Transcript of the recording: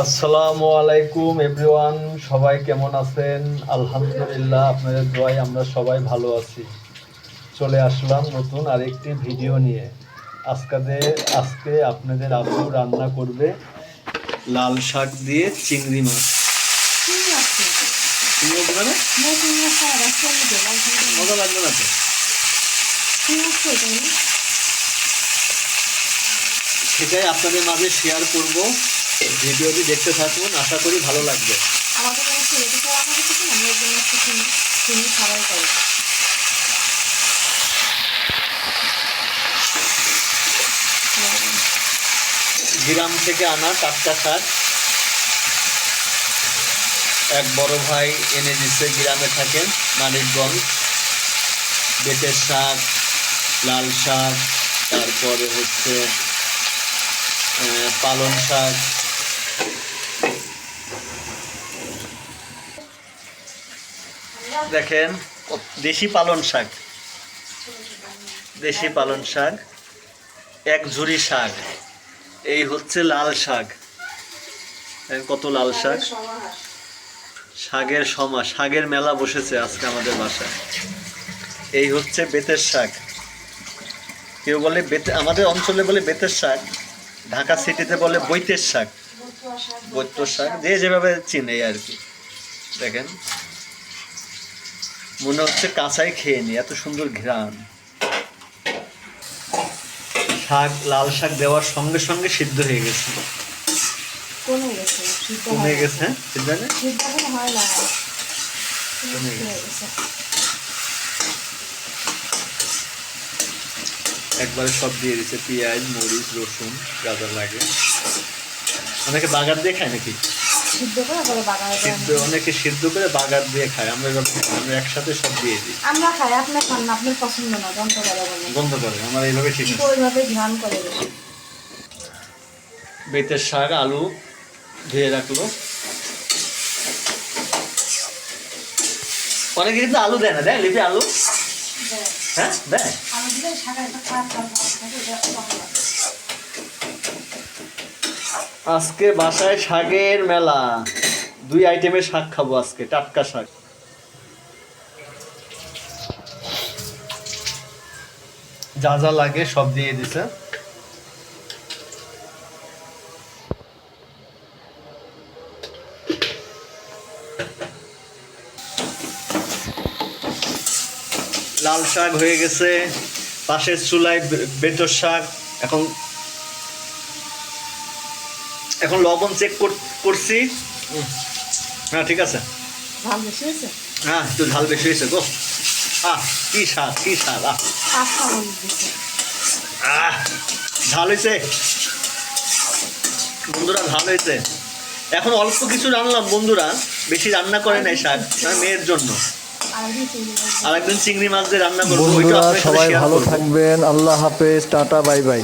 আসসালামু আলাইকুম এভরিওয়ান সবাই কেমন আছেন? আলহামদুলিল্লাহ, আপনাদের দোয়ায় আমরা সবাই ভালো আছি। চলে আসলাম নতুন আরেকটি ভিডিও নিয়ে। আজকে আজকে আপনাদের আপু রান্না করবে লাল শাক দিয়ে চিংড়ি মাছ। মজা লাগবে না? সেটাই আপনাদের মাঝে শেয়ার করব। ভিডিওটি দেখতে থাকুন আশা করি ভালো লাগবে। আমাদের কোনো ছেলেটি তো আমাদের কিছু না জন্য একটু চিনি চিনি খাবার করে। গ্রাম থেকে আনা টাটকা শাক। এক বড় ভাই এনে দিচ্ছে গ্রামে থাকেন মানিকগঞ্জ। বেতের শাক লাল শাক তারপরে হচ্ছে আহ, পালং শাক। দেখেন, দেশি পালন শাক। দেশি পালন শাক, এক ঝুড়ি শাক। এই হচ্ছে লাল শাক। কত লাল শাক? শাকের সমা, শাকের মেলা বসেছে আজকে আমাদের বাসায়। এই হচ্ছে বেতের শাক। কেউ বলে বেতে, আমাদের অঞ্চলে বলে বেতের শাক, ঢাকা সিটিতে বলে বৈতের শাক। বৈত্য শাক, যে যেভাবে চিনে আর কি। দেখেন মনে হচ্ছে কাঁচাই খেয়ে নি এত সুন্দর ঘ্রাণ। শাক লাল শাক দেওয়ার সঙ্গে সঙ্গে সিদ্ধ হয়ে গেছে। কমে গেছে কমে গেছে সিদ্ধ না? সিদ্ধ হয় না। কমে গেছে। একবারে সব দিয়ে দিচ্ছে পেঁয়াজ মরিচ রসুন যা লাগে। অনেকে বাগান দিয়ে খায় নাকি? সিদ্ধ করে তারপরে সিদ্ধ অনেকে সিদ্ধ করে বাগার দিয়ে খায়। আমরা একসাথে সব দিয়ে দিই। আমরা খাই আপনার খান না আপনার পছন্দ না যন্ত্র করে আমার এইভাবে ঠিক আছে ওইভাবে ধ্যান করে বেতের শাক আলু ধুয়ে রাখল। অনেকে কিন্তু আলু দেয় না দেয় লিপি আলু? হ্যাঁ দেয়? একটা খারাপ খারাপ থাকে এটা ভালো লাগে। আজকে বাসায় শাকের মেলা। দুই আইটেমের শাক খাব আজকে, টাটকা শাক। যা যা লাগে সব দিয়ে দিছে। লাল শাক হয়ে গেছে, পাশের চুলায় বেতর শাক, এখন এখন লবণ চেক করছি। হ্যাঁ ঠিক আছে। ঝাল হয়েছে? হ্যাঁ একটু ঝাল বেশি হয়েছে গো। আহ কি স্বাদ কি স্বাদ আহ। আহ ঝাল হয়েছে? বন্ধুরা ঝাল হয়েছে। এখন অল্প কিছু রান্নাম বন্ধুরা। বেশি রান্না করে নাই শাক আমার মেয়ের জন্য। আর একদিন চিংড়ি মাছ দিয়ে রান্না করব। সবাই ভালো থাকবেন। আল্লাহ হাফেজ টাটা বাই বাই।